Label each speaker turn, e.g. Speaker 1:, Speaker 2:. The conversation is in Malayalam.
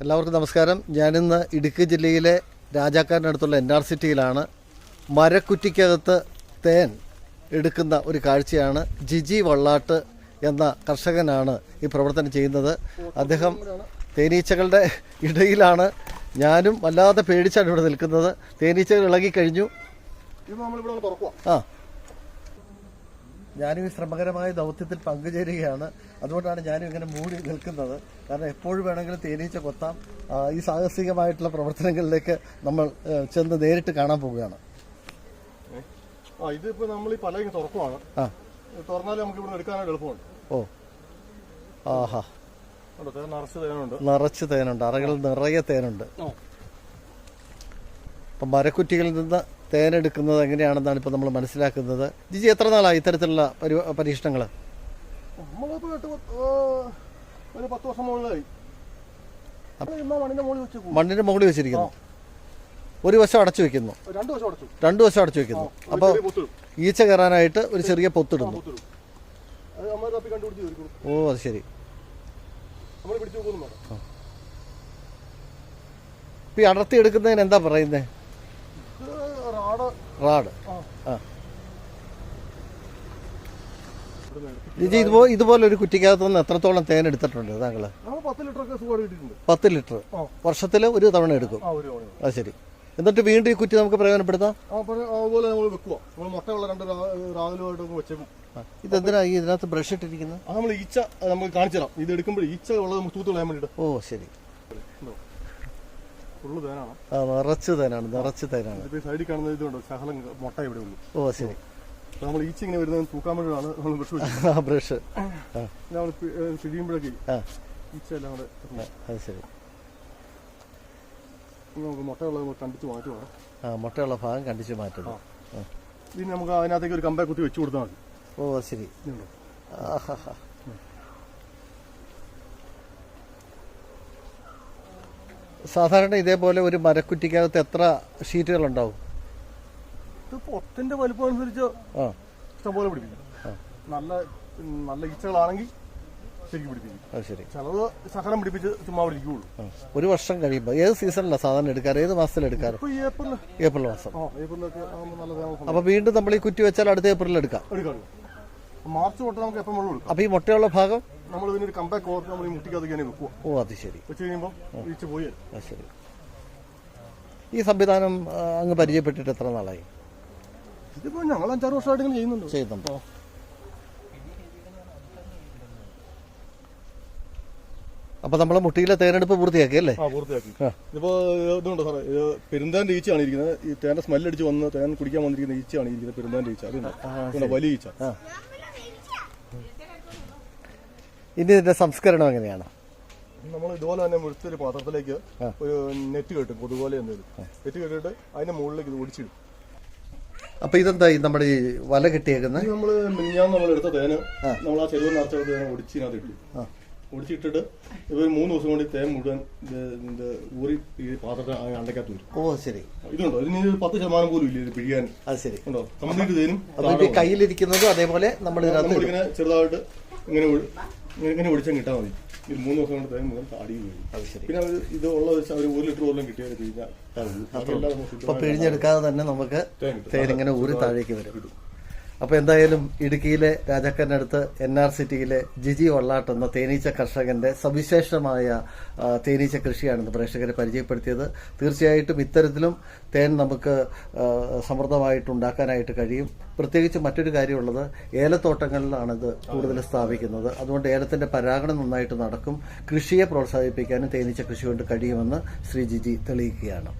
Speaker 1: എല്ലാവർക്കും നമസ്കാരം. ഞാനിന്ന് ഇടുക്കി ജില്ലയിലെ രാജാക്കാരനടുത്തുള്ള എൻ ആർ സിറ്റിയിലാണ് മരക്കുറ്റിക്കകത്ത് തേൻ എടുക്കുന്ന ഒരു കാഴ്ചയാണ് ജിജി വള്ളാട്ട് എന്ന കർഷകനാണ് ഈ പ്രവർത്തനം ചെയ്യുന്നത്. അദ്ദേഹം തേനീച്ചകളുടെ ഇടയിലാണ് ഞാനും വല്ലാതെ പേടിച്ചാണ് ഇവിടെ നിൽക്കുന്നത്. തേനീച്ചകൾ ഇളകിക്കഴിഞ്ഞു
Speaker 2: കഴിഞ്ഞു.
Speaker 1: ആ. ഞാനും ഈ ശ്രമകരമായ ദൗത്യത്തിൽ പങ്കുചേരുകയാണ്. അതുകൊണ്ടാണ് ഞാനും ഇങ്ങനെ മൂടി നിൽക്കുന്നത്. കാരണം എപ്പോഴും വേണമെങ്കിലും തേനീച്ച കൊത്താം. ഈ സാഹസികമായിട്ടുള്ള പ്രവർത്തനങ്ങളിലേക്ക് നമ്മൾ ചെന്ന് നേരിട്ട് കാണാൻ പോവുകയാണ്.
Speaker 2: ആ ഇതിപ്പോ നമ്മൾ ഈ തുറക്കുവാണ്. തുറന്നാലേ നമുക്ക് ഇവിടെ എടുക്കാനായിട്ട് എളുപ്പമുണ്ട്
Speaker 1: ഓ. ആഹാ.
Speaker 2: നിറച്ച് തേനുണ്ട്.
Speaker 1: അറകളിൽ നിറയെ തേനുണ്ട്. അപ്പം മരക്കുറ്റികളിൽ നിന്ന് തേനെടുക്കുന്നത് എങ്ങനെയാണെന്നാണ് ഇപ്പോൾ നമ്മൾ മനസ്സിലാക്കുന്നത്. ജിജി എത്ര നാളായി ഇത്തരത്തിലുള്ള പരി പരീക്ഷണങ്ങൾ?
Speaker 2: ഒരു പത്ത് വർഷം മുകളിലായി. മണ്ണിന്റെ മുകളിൽ
Speaker 1: വെച്ചിരിക്കുന്നു. ഒരു വശം അടച്ചു വെക്കുന്നു.
Speaker 2: രണ്ടു
Speaker 1: വശം അടച്ചു. വെക്കുന്നു. അപ്പോൾ ഈച്ച കയറാനായിട്ട് ഒരു ചെറിയ പൊത്തിടുന്നു. ഓ അത് ശരി. ഇപ്പം ഈ അടർത്തി എടുക്കുന്നതിന് എന്താ പറയുന്നത്
Speaker 2: റാഡ്. ആ. ഇവിടുന്ന്
Speaker 1: ജിജി ഇതുപോലെ ഇതുപോലൊരു കുറ്റിക്കകത്ത് നിന്ന് എത്രത്തോളം തേൻ എടുത്തിട്ടുണ്ട് താങ്കൾ
Speaker 2: പത്ത് ലിറ്റർ.
Speaker 1: വർഷത്തിൽ ഒരു തവണ എടുക്കും.
Speaker 2: ഒരു
Speaker 1: അത് ശരി. എന്നിട്ട് വീണ്ടും ഈ കുറ്റി നമുക്ക് പ്രയോജനപ്പെടുത്താം?
Speaker 2: അതുപോലെ നമ്മൾ വെക്കുക നമ്മൾ മുട്ടയുള്ള രണ്ട് രാവിലുമായിട്ട്
Speaker 1: ആ. ഇതെന്തിനാ ഈ ഇതിനകത്ത് ബ്രഷ് ഇട്ടിരിക്കുന്നത്?
Speaker 2: നമ്മൾ ഈച്ച നമുക്ക് കാണിച്ചു തരാം ഇത് എടുക്കുമ്പോൾ ഈച്ച ഉള്ളത് നമുക്ക് തൂത്ത് കളയാൻ വേണ്ടിയിട്ട്.
Speaker 1: ഓ ശരി. നിറച്ച് തേനാണ് നിറച്ച് തേനാണ്.
Speaker 2: സൈഡിൽ കാണുന്ന ഇതുണ്ട് ശകലം മുട്ട ഇവിടെ ഉള്ളൂ
Speaker 1: ഓ ശരി.
Speaker 2: നമ്മൾ ഈച്ച ഇങ്ങനെ വരുന്നത് തൂക്കാൻ വേണ്ടിയാണ് നമ്മൾ ബ്രഷ്
Speaker 1: ബ്രഷ്.
Speaker 2: നമ്മൾ പിഴിയുമ്പോഴേക്ക്
Speaker 1: ആ.
Speaker 2: ഈച്ച എല്ലാം കൂടെ
Speaker 1: ആ, അത് ശരി.
Speaker 2: നമുക്ക് മുട്ടയുള്ളത് നമുക്ക് കണ്ടിച്ച് മാറ്റുവാണ്
Speaker 1: ആ മുട്ടയുള്ള ഭാഗം കണ്ടിച്ച് മാറ്റുന്നു.
Speaker 2: ഇനി നമുക്ക് അതിനകത്തേക്ക് ഒരു കമ്പേ കുത്തി വെച്ച് കൊടുത്താൽ മതി.
Speaker 1: ഓ ശരി.
Speaker 2: ഇതുണ്ടോ?
Speaker 1: സാധാരണ ഇതേപോലെ ഒരു മരക്കുറ്റിക്കകത്ത് എത്ര ഷീറ്റുകൾ ഉണ്ടാവും
Speaker 2: ഇത് പൊത്തിന്റെ വലുപ്പം അനുസരിച്ച് ഇഷ്ടംപോലെ പിടിപ്പിക്കും. നല്ല നല്ല ഈച്ചകളാണെങ്കിൽ ശരിക്കും പിടിപ്പിക്കും.
Speaker 1: അത് ശരി.
Speaker 2: ചിലത് ശകലം പിടിപ്പിച്ച് ചുമ്മാ അവിടെ
Speaker 1: ഒരു വർഷം കഴിയുമ്പോൾ ഏത് സീസണിലാണ് സാധാരണ എടുക്കാറ്? ഏത് മാസത്തിൽ എടുക്കാറ്?
Speaker 2: ഇപ്പൊ ഈ ഏപ്രിൽ.
Speaker 1: ഏപ്രിൽ മാസം.
Speaker 2: ആ ഏപ്രിലൊക്കെ ആകുമ്പോൾ നല്ല തേങ്ങ
Speaker 1: അപ്പോൾ വീണ്ടും നമ്മൾ ഈ കുറ്റി വെച്ചാൽ അടുത്ത ഏപ്രിലിൽ എടുക്കാം.
Speaker 2: എടുക്കാം മാർച്ച് തൊട്ട് നമുക്ക് എപ്പം വെള്ളം എടുക്കാം.
Speaker 1: അപ്പോൾ ഈ മുട്ടയുള്ള ഭാഗം
Speaker 2: നമ്മൾ ഇതിനൊരു കമ്പാക്ക് ഓർത്ത് നമ്മൾ ഈ മുട്ടിക്കകത്ത് ഇങ്ങനെ വെക്കുക
Speaker 1: ഓ അത് ശരി.
Speaker 2: വെച്ച് കഴിയുമ്പോൾ വീഴ്ച പോയി.
Speaker 1: അത് ശരി. ഈ സംവിധാനം അങ്ങ് പരിചയപ്പെട്ടിട്ട് എത്ര നാളായി?
Speaker 2: ഇതിപ്പോ ഞങ്ങൾ അഞ്ചാറ് വർഷമായിട്ട് ഇങ്ങനെ ചെയ്യുന്നുണ്ട്.
Speaker 1: ചെയ്യുന്നുണ്ടോ. അപ്പോൾ നമ്മളെ മുട്ടിയിലെ തേനെടുപ്പ് പൂർത്തിയാക്കി അല്ലേ?
Speaker 2: ആ പൂർത്തിയാക്കി. ഇപ്പോ ഇതുണ്ട് സാറേ? ഇത് പെരുന്താന്റെ ഈച്ചയാണ് ഇരിക്കുന്നത്. ഈ തേന്റെ സ്മെല്ലടിച്ച് വന്ന് തേൻ കുടിക്കാൻ വന്നിരിക്കുന്ന ഈച്ചയാണ് ഇരിക്കുന്നത്. പെരുന്താന്റെ ഈച്ച. അതുണ്ട്. വലിയ ഈച്ച.
Speaker 1: ഇനി ഇതിന്റെ സംസ്കരണം എങ്ങനെയാണ്?
Speaker 2: നമ്മൾ ഇതുപോലെ തന്നെ മുഴുത്തൊരു പാത്രത്തിലേക്ക് ഒരു നെറ്റ് കെട്ടും കൊതുപോലെ എന്തെങ്കിലും നെറ്റ് കെട്ടിട്ട് അതിന്റെ മുകളിലേക്ക് ഇത് ഒടിച്ചിടും.
Speaker 1: അപ്പൊ ഇതെന്താ നമ്മുടെ ഈ വല കെട്ടിയേക്കുന്നത്
Speaker 2: നമ്മൾ നമ്മൾ മിനിഞ്ഞാന്ന് നമ്മൾ എടുത്ത തേന് നമ്മൾ ആ ചെരുവ് നിറച്ച തേന ഒടിച്ചിനകത്ത് ഇട്ടു. ഒടിച്ചിട്ടിട്ട് ഇവർ മൂന്ന് ദിവസം കൊണ്ട് തേൻ മുഴുവൻ ഊറി ഈ പാത്രത്തെ അണ്ടയ്ക്കകത്ത് വരും.
Speaker 1: ഓ ശരി.
Speaker 2: ഇതുണ്ടോ? ഇതിന് പത്ത് ശതമാനം പോലും ഇല്ല ഇത് പിഴിയാൻ.
Speaker 1: അത് ശരി.
Speaker 2: ഉണ്ടോ? കംപ്ലീറ്റ് തേനും
Speaker 1: കയ്യിലിരിക്കുന്നതും അതേപോലെ നമ്മൾ.
Speaker 2: ചെറുതായിട്ട് ഇങ്ങനെ ഇങ്ങനെ ഒഴിച്ചാൽ കിട്ടാൽ മതി. ഇത് മൂന്ന് ദിവസം കൊണ്ട് തേൻ മുതൽ താടി വീഴും. പിന്നെ അവർ ഇത് ഉള്ള വെച്ചാൽ ഒരു ലിറ്റർ പോലും കിട്ടിയാൽ ശുദ്ധമായ
Speaker 1: പിഴിഞ്ഞെടുക്കാതെ തന്നെ നമുക്ക്
Speaker 2: തേൻ
Speaker 1: ഇങ്ങനെ ഊരി താഴേക്ക് വരും. അപ്പൊ എന്തായാലും ഇടുക്കിയിലെ രാജാക്കനടുത്ത് എൻ ആർ സിറ്റിയിലെ ജിജി വള്ളാട്ട് എന്ന തേനീച്ച കർഷകന്റെ സവിശേഷമായ തേനീച്ച കൃഷിയാണെന്ന് പ്രേക്ഷകരെ പരിചയപ്പെടുത്തിയത്. തീർച്ചയായിട്ടും ഇത്തരത്തിലും തേൻ നമുക്ക് സമൃദ്ധമായിട്ട് ഉണ്ടാക്കാനായിട്ട് കഴിയും. പ്രത്യേകിച്ച് മറ്റൊരു കാര്യമുള്ളത് ഏലത്തോട്ടങ്ങളിലാണ് ഇത് കൂടുതൽ സ്ഥാപിക്കുന്നത്. അതുകൊണ്ട് ഏലത്തിന്റെ പരാഗണം നന്നായിട്ട് നടക്കും. കൃഷിയെ പ്രോത്സാഹിപ്പിക്കാനും തേനീച്ച കൃഷി കൊണ്ട് കഴിയുമെന്ന് ശ്രീ ജിജി തെളിയിക്കുകയാണ്.